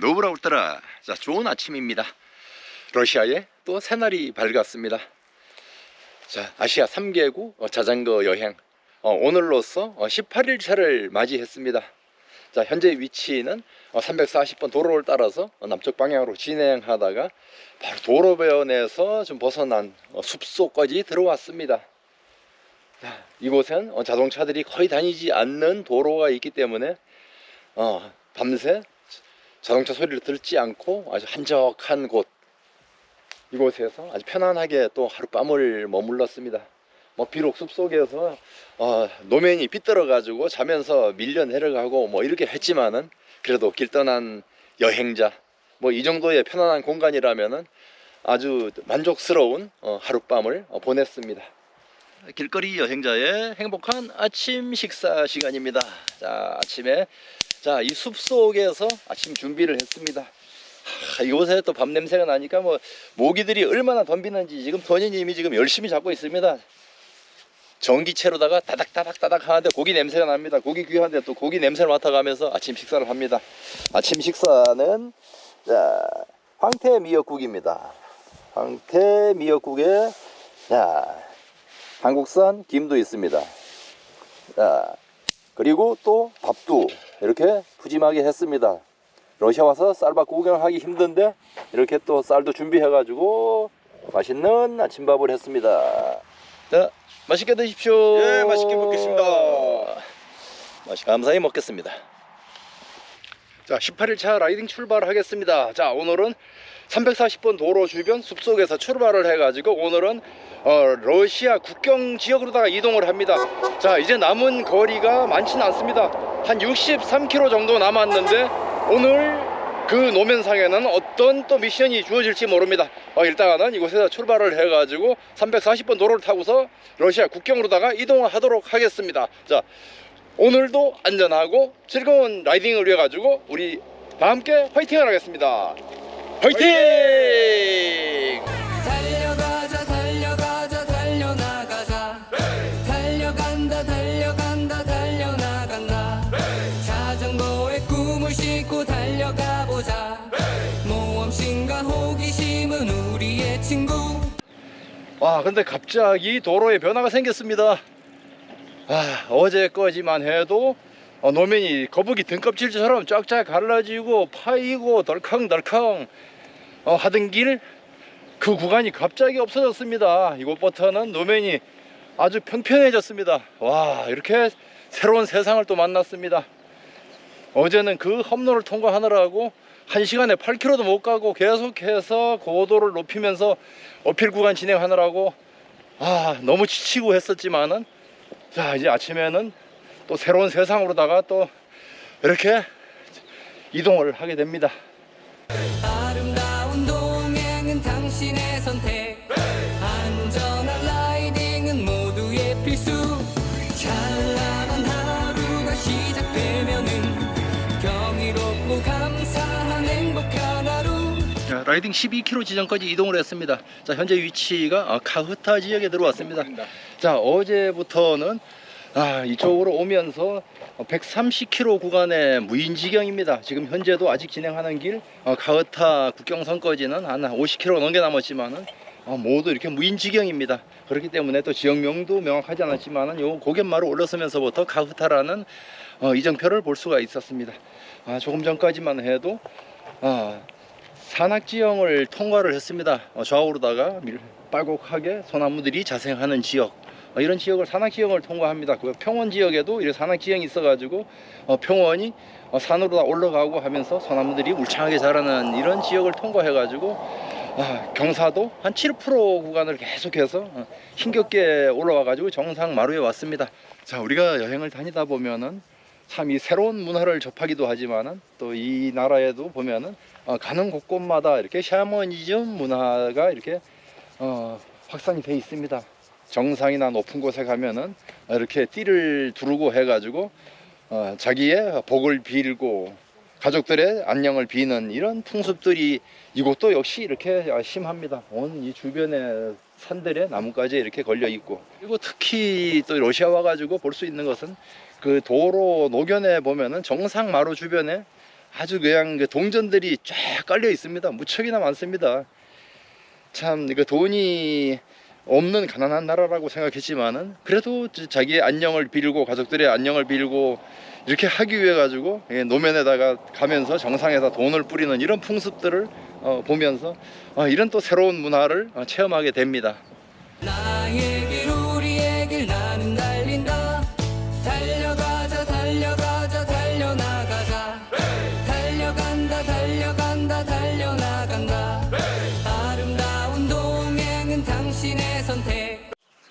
노브라 울트라 자 좋은 아침입니다. 러시아에 또 새날이 밝았습니다. 자 아시아 3개국 어, 자전거 여행. 어, 오늘로써 18일 차를 맞이했습니다. 자 현재 위치는 340번 도로를 따라서 어, 남쪽 방향으로 진행하다가 바로 도로변에서 좀 벗어난 어, 숲속까지 들어왔습니다. 자, 이곳엔 어, 자동차들이 거의 다니지 않는 도로가 있기 때문에 어, 밤새 자동차 소리를 듣지 않고 아주 한적한 곳 이곳에서 아주 편안하게 또 하룻밤을 머물렀습니다. 뭐 비록 숲속에서 어, 노면이 빗들어 가지고 자면서 밀려 내려가고 뭐 이렇게 했지만은 그래도 길 떠난 여행자 뭐 이 정도의 편안한 공간이라면은 아주 만족스러운 어, 하룻밤을 어, 보냈습니다. 길거리 여행자의 행복한 아침 식사 시간입니다. 자 아침에 자, 이 숲속에서 아침 준비를 했습니다. 하, 이곳에 또 밤 냄새가 나니까 뭐 모기들이 얼마나 덤비는지 지금 토니님이 지금 열심히 잡고 있습니다. 전기채로다가 따닥따닥따닥 하는데 고기 냄새가 납니다. 고기 귀한데 또 고기 냄새를 맡아가면서 아침 식사를 합니다. 아침 식사는 자, 황태 미역국입니다. 황태 미역국에 자, 한국산 김도 있습니다. 자, 그리고 또 밥도 이렇게 푸짐하게 했습니다. 러시아 와서 쌀밥 구경하기 힘든데 이렇게 또 쌀도 준비해가지고 맛있는 아침밥을 했습니다. 자, 맛있게 드십시오. 예, 맛있게 먹겠습니다. 맛이 감사히 먹겠습니다. 자, 18일차 라이딩 출발하겠습니다. 자, 오늘은 340번 도로 주변 숲속에서 출발을 해 가지고 오늘은 어, 러시아 국경 지역으로다가 이동을 합니다. 자, 이제 남은 거리가 많지는 않습니다. 한 63km 정도 남았는데 오늘 그 노면상에는 어떤 또 미션이 주어질지 모릅니다. 어, 일단은 이곳에서 출발을 해 가지고 340번 도로를 타고서 러시아 국경으로다가 이동하도록 하겠습니다. 자, 오늘도 안전하고 즐거운 라이딩을 위해 가지고 우리 다 함께 화이팅을 하겠습니다. 화이팅! 달려가자 달려가자 달려나가자 달려간다 달려간다 달려나간다 자전거에 꿈을 싣고 달려가보자 모험심과 호기심은 우리의 친구 와, 근데 갑자기 도로에 변화가 생겼습니다. 아, 어제까지만 해도 어, 노면이 거북이 등껍질처럼 쫙쫙 갈라지고 파이고 덜컹덜컹 어, 하던 길 그 구간이 갑자기 없어졌습니다. 이곳부터는 노면이 아주 평평해졌습니다. 와, 이렇게 새로운 세상을 또 만났습니다. 어제는 그 험로를 통과하느라고 1시간에 8km도 못 가고 계속해서 고도를 높이면서 어필 구간 진행하느라고 아 너무 지치고 했었지만은 자 이제 아침에는 또 새로운 세상으로다가 또 이렇게 이동을 하게 됩니다 라이딩 12km 지점까지 이동을 했습니다 자 현재 위치가 아, 카흐타 지역에 들어왔습니다 자 어제부터는 아, 이쪽으로 오면서 130km 구간의 무인지경입니다. 지금 현재도 아직 진행하는 길 어, 가흐타 국경선까지는 한 50km 넘게 남았지만은 어, 모두 이렇게 무인지경입니다. 그렇기 때문에 또 지역명도 명확하지 않았지만은 요 고갯마루 올라서면서부터 가흐타라는 어, 이정표를 볼 수가 있었습니다. 아, 조금 전까지만 해도 아, 산악지형을 통과를 했습니다. 어, 좌우로다가 밀- 빨곡하게 소나무들이 자생하는 지역 어, 이런 지역을 산악지형을 통과합니다. 그 평원 지역에도 이런 산악지형이 있어 가지고 어, 평원이 어, 산으로 다 올라가고 하면서 소나무들이 울창하게 자라는 이런 지역을 통과해 가지고 아, 경사도 한 7% 구간을 계속해서 어, 힘겹게 올라와 가지고 정상 마루에 왔습니다. 자 우리가 여행을 다니다 보면은 참 이 새로운 문화를 접하기도 하지만은 또 이 나라에도 보면은 어, 가는 곳곳마다 이렇게 샤머니즘 문화가 이렇게 어, 확산이 돼 있습니다. 정상이나 높은 곳에 가면은 이렇게 띠를 두르고 해가지고 어, 자기의 복을 빌고 가족들의 안녕을 비는 이런 풍습들이 이곳도 역시 이렇게 심합니다. 온 이 주변의 산들에 나뭇가지에 이렇게 걸려 있고 그리고 특히 또 러시아 와가지고 볼 수 있는 것은 그 도로 노견에 보면은 정상 마루 주변에 아주 그냥 그 동전들이 쫙 깔려 있습니다. 무척이나 많습니다. 참 그 돈이 없는 가난한 나라라고 생각했지만은 그래도 자- 자기의 안녕을 빌고 가족들의 안녕을 빌고 이렇게 하기 위해 가지고 예, 노면에다가 가면서 정상에다 돈을 뿌리는 이런 풍습들을 어, 보면서 어, 이런 또 새로운 문화를 어, 체험하게 됩니다.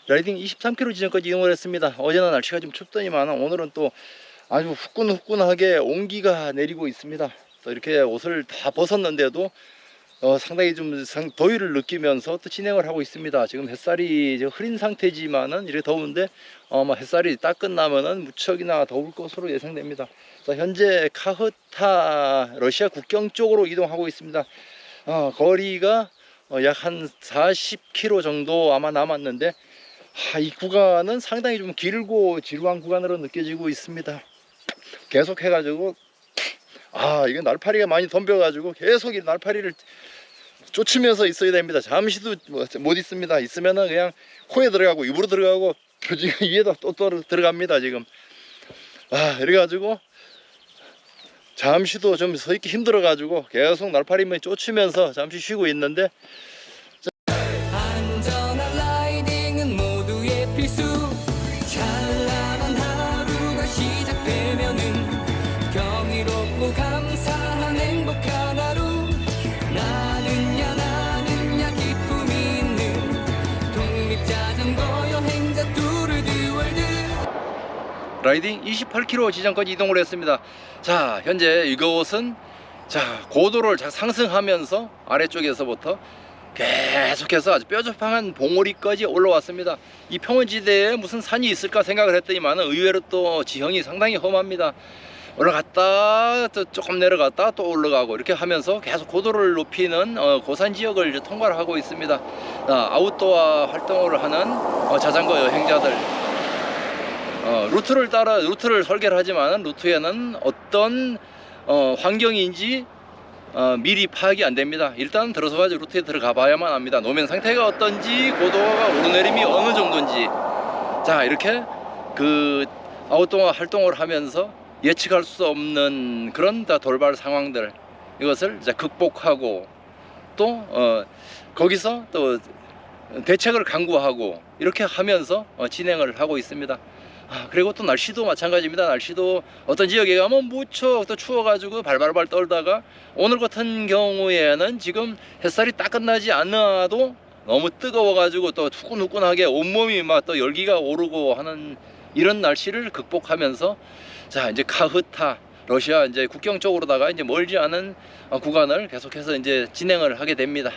라이딩 23km 지점까지 이동을 했습니다. 어제는 날씨가 좀 춥더니만 오늘은 또 아주 후끈후끈하게 온기가 내리고 있습니다. 또 이렇게 옷을 다 벗었는데도 어, 상당히 좀 상- 더위를 느끼면서 또 진행을 하고 있습니다. 지금 햇살이 이제 흐린 상태지만은 이렇게 더운데 어, 뭐 햇살이 딱 끝나면은 무척이나 더울 것으로 예상됩니다. 자, 현재 카흐타 러시아 국경 쪽으로 이동하고 있습니다. 어, 거리가 어, 약 한 40km 정도 아마 남았는데 하, 이 구간은 상당히 좀 길고 지루한 구간으로 느껴지고 있습니다. 계속 해가지고 아 이거 날파리가 많이 덤벼가지고 계속 이 날파리를 쫓으면서 있어야 됩니다. 잠시도 뭐- 못 있습니다. 있으면은 그냥 코에 들어가고 입으로 들어가고 지금 위에다 또, 또 들어갑니다 지금. 아 이래가지고 잠시도 좀 서 있기 힘들어가지고 계속 날파리만 쫓으면서 잠시 쉬고 있는데 라이딩 28km 지점까지 이동을 했습니다. 자, 현재 이곳은 자 고도를 자- 상승하면서 아래쪽에서부터 계속해서 아주 뾰족한 봉우리까지 올라왔습니다. 이 평원지대에 무슨 산이 있을까 생각을 했더니만 의외로 또 지형이 상당히 험합니다. 올라갔다 또 조금 내려갔다 또 올라가고 이렇게 하면서 계속 고도를 높이는 어, 고산 지역을 통과를 하고 있습니다. 아, 아웃도어 활동을 하는 어, 자전거 여행자들 어, 루트를 따라 루트를 설계를 하지만 루트에는 어떤 어, 환경인지 어, 미리 파악이 안 됩니다. 일단 들어서 가지고 루트에 들어가 봐야만 합니다. 노면 상태가 어떤지, 고도가 오르내림이 어느 정도인지. 자, 이렇게 그 아웃도어 활동을 하면서 예측할 수 없는 그런 다 돌발 상황들 이것을 이제 극복하고 또 어, 거기서 또 대책을 강구하고 이렇게 하면서 어, 진행을 하고 있습니다. 아, 그리고 또 날씨도 마찬가지입니다. 날씨도 어떤 지역에 가면 무척 또 추워가지고 발발발 떨다가 오늘 같은 경우에는 지금 햇살이 딱 끝나지 않아도 너무 뜨거워가지고 또 후끈후끈하게 온몸이 막 또 열기가 오르고 하는 이런 날씨를 극복하면서 자 이제 카흐타 러시아 이제 국경 쪽으로다가 이제 멀지 않은 어, 구간을 계속해서 이제 진행을 하게 됩니다.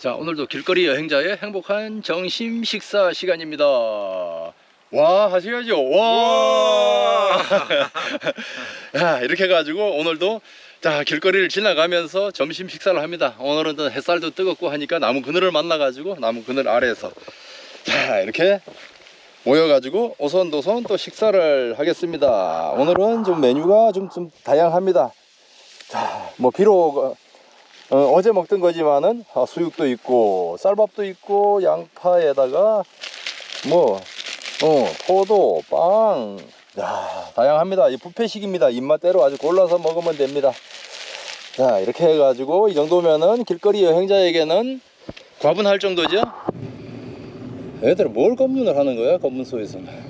자 오늘도 길거리 여행자의 행복한 점심 식사 시간입니다. 와 하셔야죠. 와. 야 이렇게 해가지고 오늘도 자 길거리를 지나가면서 점심 식사를 합니다. 오늘은 또 햇살도 뜨겁고 하니까 나무 그늘을 만나 가지고 나무 그늘 아래에서 자 이렇게 모여 가지고 오손도손 또 식사를 하겠습니다. 오늘은 좀 메뉴가 좀, 좀 다양합니다. 자뭐 비록 어, 제 먹던 거지만은 아, 수육도 있고 쌀밥도 있고 양파에다가 뭐 어, 포도, 빵, 야, 다양합니다. 이 뷔페식입니다. 입맛대로 아주 골라서 먹으면 됩니다. 자, 이렇게 해가지고 이 정도면은 길거리 여행자에게는 과분할 정도죠. 얘들 뭘 검문을 하는 거야? 검문소에서는.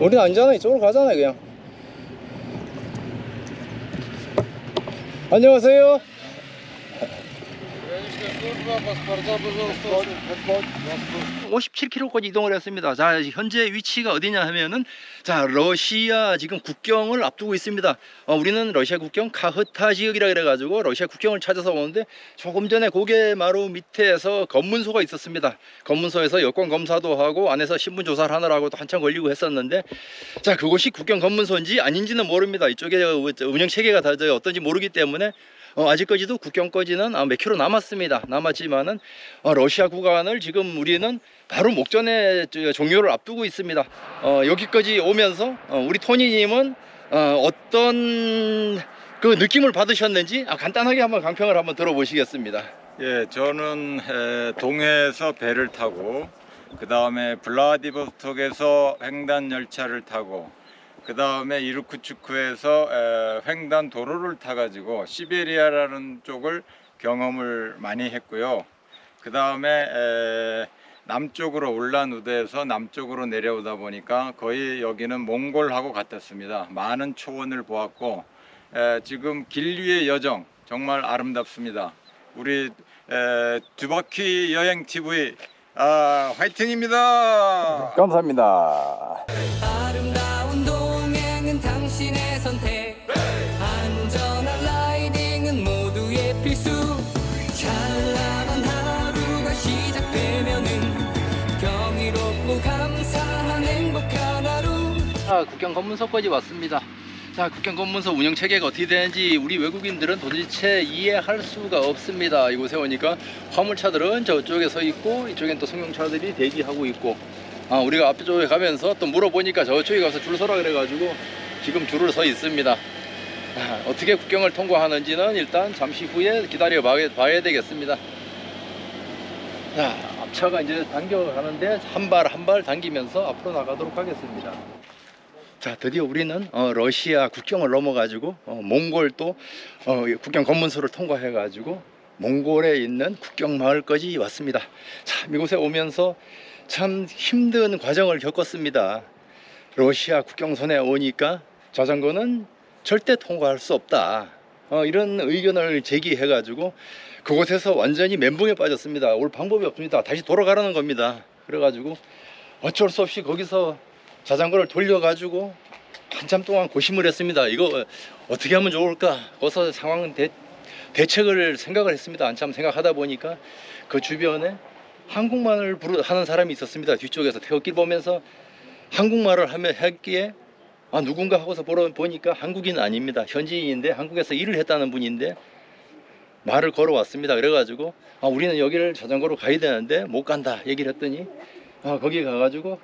우리 앉잖아 이쪽으로 가잖아 그냥. 안녕하세요 57km까지 이동을 했습니다. 자, 현재 위치가 어디냐 하면은 자, 러시아 지금 국경을 앞두고 있습니다. 어, 우리는 러시아 국경 카흐타 지역이라 그래 가지고 러시아 국경을 찾아서 오는데 조금 전에 고개마루 밑에서 검문소가 있었습니다. 검문소에서 여권 검사도 하고 안에서 신분 조사를 하느라고도 한참 걸리고 했었는데 자, 그곳이 국경 검문소인지 아닌지는 모릅니다. 이쪽에 운영 체계가 다 어떤지 모르기 때문에 어, 아직까지도 국경까지는 아, 몇 킬로 남았습니다. 남았지만은 어, 러시아 구간을 지금 우리는 바로 목전에 저, 종료를 앞두고 있습니다. 어, 여기까지 오면서 어, 우리 토니님은 어, 어떤 그 느낌을 받으셨는지 아, 간단하게 한번 강평을 한번 들어보시겠습니다. 예, 저는 에, 동해에서 배를 타고 그 다음에 블라디보스톡에서 횡단 열차를 타고 그 다음에 이르쿠츠크에서 에, 횡단 도로를 타가지고 시베리아라는 쪽을 경험을 많이 했고요. 그 다음에 남쪽으로 울란우드에서 남쪽으로 내려오다 보니까 거의 여기는 몽골하고 같았습니다. 많은 초원을 보았고 에, 지금 길 위의 여정 정말 아름답습니다. 우리 에, 두바퀴 여행 TV 아, 화이팅입니다. 감사합니다. 당신의 선택 안전한 라이딩은 모두의 필수 찬란한 하루가 시작되면은 경이롭고 감사한 행복한 하루 자, 국경 검문소까지 왔습니다. 자, 국경 검문소 운영 체계가 어떻게 되는지 우리 외국인들은 도대체 이해할 수가 없습니다. 이곳에 오니까 화물차들은 저쪽에 서 있고 이쪽엔 또 승용차들이 대기하고 있고 아, 우리가 앞쪽에 가면서 또 물어보니까 저쪽에 가서 줄 서라 그래가지고 지금 줄을 서 있습니다. 아, 어떻게 국경을 통과하는지는 일단 잠시 후에 기다려 봐야, 되겠습니다. 자, 앞차가 이제 당겨가는데 한 발 한 발 당기면서 앞으로 나가도록 하겠습니다. 자, 드디어 우리는 어, 러시아 국경을 넘어 가지고 어, 몽골 또 어, 국경 검문소를 통과해 가지고 몽골에 있는 국경 마을까지 왔습니다. 참 이곳에 오면서 참 힘든 과정을 겪었습니다. 러시아 국경선에 오니까 자전거는 절대 통과할 수 없다. 어, 이런 의견을 제기해 가지고 그곳에서 완전히 멘붕에 빠졌습니다. 올 방법이 없습니다. 다시 돌아가라는 겁니다. 그래 가지고 어쩔 수 없이 거기서 자전거를 돌려 가지고 한참 동안 고심을 했습니다. 이거 어떻게 하면 좋을까? 거기서 상황 대, 대책을 생각을 했습니다. 한참 생각하다 보니까 그 주변에 한국말을 부르, 하는 사람이 있었습니다. 뒤쪽에서 태극기 보면서 한국말을 하며 했기에 아 누군가 하고서 보러 보니까 한국인 아닙니다. 현지인인데 한국에서 일을 했다는 분인데 말을 걸어왔습니다. 그래가지고 아 우리는 여기를 자전거로 가야 되는데 못 간다 얘기를 했더니 아 거기 가가지고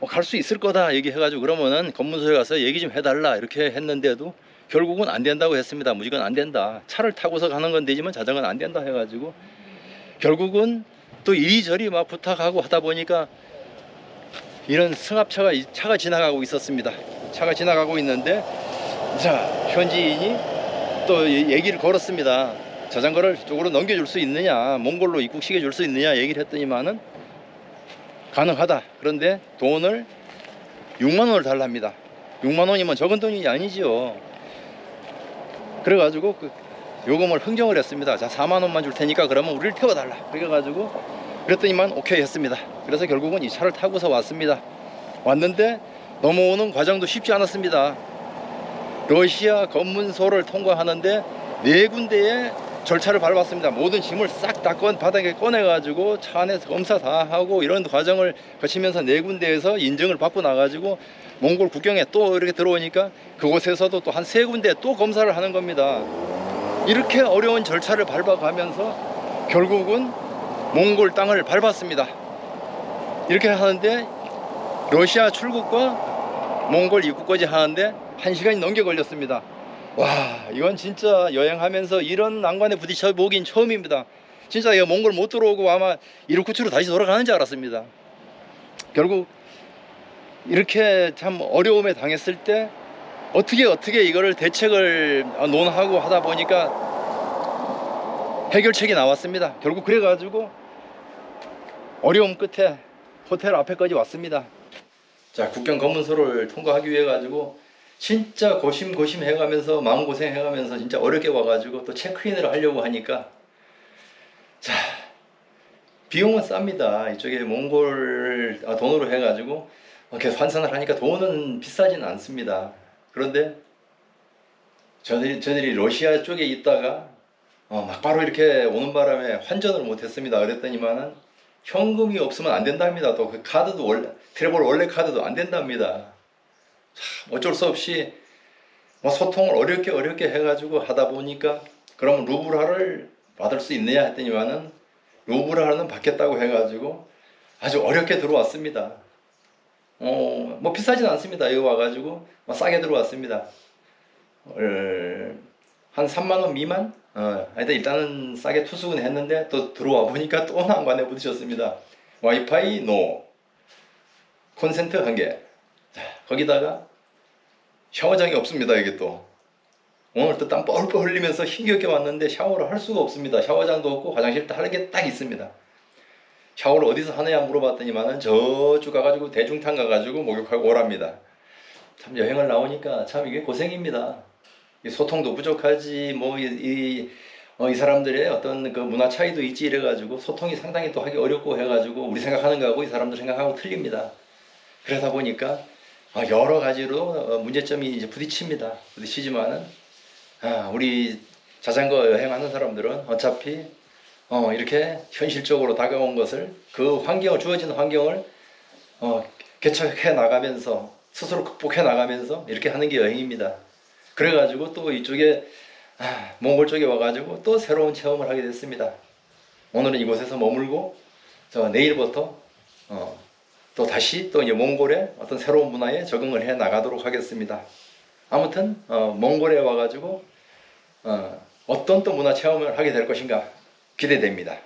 어, 갈 수 있을 거다 얘기해가지고 그러면은 검문소에 가서 얘기 좀 해달라 이렇게 했는데도 결국은 안 된다고 했습니다. 무조건 안 된다. 차를 타고서 가는 건 되지만 자전거는 안 된다 해가지고 결국은 또 이리저리 막 부탁하고 하다 보니까 이런 승합차가 이- 차가 지나가고 있었습니다. 차가 지나가고 있는데 자 현지인이 또 이- 얘기를 걸었습니다. 자전거를 저쪽으로 넘겨줄 수 있느냐, 몽골로 입국시켜 줄 수 있느냐 얘기를 했더니만은 가능하다. 그런데 돈을 6만 원을 달랍니다. 6만 원이면 적은 돈이 아니지요. 그래가지고 그 요금을 흥정을 했습니다. 자 4만 원만 줄 테니까 그러면 우리를 태워달라. 그래가지고 그랬더니만 오케이 했습니다. 그래서 결국은 이 차를 타고서 왔습니다. 왔는데 넘어오는 과정도 쉽지 않았습니다. 러시아 검문소를 통과하는데 네 군데의 절차를 밟았습니다. 모든 짐을 싹다꺼 바닥에 꺼내가지고 차 안에서 검사 다 하고 이런 과정을 거치면서 네 군데에서 인증을 받고 나가지고 몽골 국경에 또 이렇게 들어오니까 그곳에서도 또 한 세 군데 또 검사를 하는 겁니다. 이렇게 어려운 절차를 밟아가면서 결국은 몽골 땅을 밟았습니다. 이렇게 하는데 러시아 출국과 몽골 입국까지 하는데 한 시간이 넘게 걸렸습니다. 와 이건 진짜 여행하면서 이런 난관에 부딪혀 보긴 처음입니다. 진짜 이거 몽골 못 들어오고 아마 이르쿠츠로 다시 돌아가는 줄 알았습니다. 결국 이렇게 참 어려움에 당했을 때 어떻게 어떻게 이거를 대책을 논하고 하다 보니까 해결책이 나왔습니다. 결국 그래가지고 어려움 끝에 호텔 앞에까지 왔습니다. 자 국경 검문소를 통과하기 위해 가지고 진짜 고심고심 해가면서 마음고생 해가면서 진짜 어렵게 와가지고 또 체크인을 하려고 하니까 자, 비용은 쌉니다. 이쪽에 몽골 아, 돈으로 해가지고 계속 환산을 하니까 돈은 비싸지는 않습니다. 그런데 저들이, 저들이 러시아 쪽에 있다가 어, 막 바로 이렇게 오는 바람에 환전을 못했습니다. 그랬더니만은 현금이 없으면 안 된답니다. 또 그 카드도 원래 트래블 원래 카드도 안 된답니다. 참 어쩔 수 없이 뭐 소통을 어렵게 어렵게 해가지고 하다 보니까 그러면 루블화를 받을 수 있느냐 했더니만은 루블화는 받겠다고 해가지고 아주 어렵게 들어왔습니다. 어, 뭐 비싸진 않습니다. 여기 와가지고 뭐 싸게 들어왔습니다. 어, 한 3만 원 미만? 어, 하여튼 일단은 싸게 투숙은 했는데 또 들어와 보니까 또 난관에 부딪혔습니다. 와이파이 노, 콘센트 한 개. 자, 거기다가 샤워장이 없습니다. 이게 또 오늘 또 땀 뻘뻘 흘리면서 힘겹게 왔는데 샤워를 할 수가 없습니다. 샤워장도 없고 화장실도 할게딱 있습니다. 샤워를 어디서 하느냐 물어봤더니만은 저쪽 가가지고 대중탕 가가지고 목욕하고 오랍니다. 참 여행을 나오니까 참 이게 고생입니다. 이 소통도 부족하지 뭐이 이, 어, 이 사람들의 어떤 그 문화 차이도 있지 이래가지고 소통이 상당히 또 하기 어렵고 해가지고 우리 생각하는 거하고 이 사람들 생각하고 틀립니다. 그러다 보니까 아, 여러 가지로 어, 문제점이 이제 부딪힙니다. 부딪히지만은 아, 우리 자전거 여행하는 사람들은 어차피 어, 이렇게 현실적으로 다가온 것을 그 환경을 주어진 환경을 어, 개척해 나가면서 스스로 극복해 나가면서 이렇게 하는 게 여행입니다. 그래가지고 또 이쪽에 아, 몽골 쪽에 와가지고 또 새로운 체험을 하게 됐습니다. 오늘은 이곳에서 머물고 저 내일부터 어, 또 다시 또 이제 몽골의 어떤 새로운 문화에 적응을 해 나가도록 하겠습니다. 아무튼 어, 몽골에 와가지고 어, 어떤 또 문화 체험을 하게 될 것인가 기대됩니다.